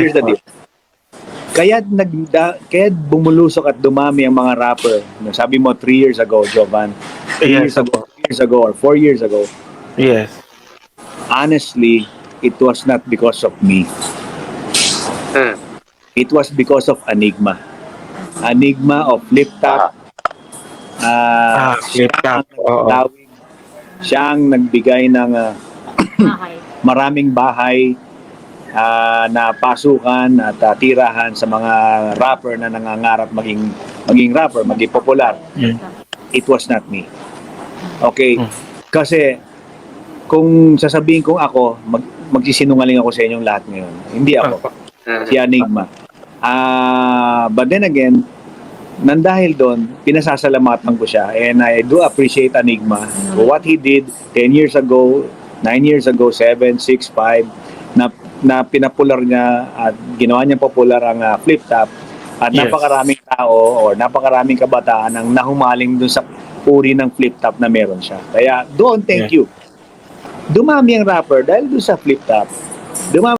here's the deal. Kaya nagda, kaya bumulusok at dumami ang mga rapper. No, Sabi mo 3 years ago, Jovan. 3 Yes, years ago, three years ago or 4 years ago. Yes. Honestly, it was not because of me. Hmm. It was because of Enigma. Enigma of Flip Top. Ah, Ah, flip top. Siya ang nagbigay ng Okay. maraming bahay ah, na pasukan at ah, tirahan sa mga rapper na nangangarap maging maging rapper, maging popular. Mm. It was not me. Okay? Mm. Kasi kung sasabihin kong ako, mag, magsisinungaling ako sa inyong lahat ngayon. Hindi ako. Hmm. Si Enigma. Ah, but then again, nang dahil doon, pinasasalamatan ko siya and I do appreciate Enigma what he did 10 years ago, 9 years ago, 7, 6, 5 na na pinapular niya at ginawa niya popular ang ah, flip top at Yes. napakaraming tao or napakaraming kabataan ang nahumaling doon sa uri ng flip top na meron siya. Kaya doon, thank you. Dumami ang rapper dahil doon sa flip top. Dumami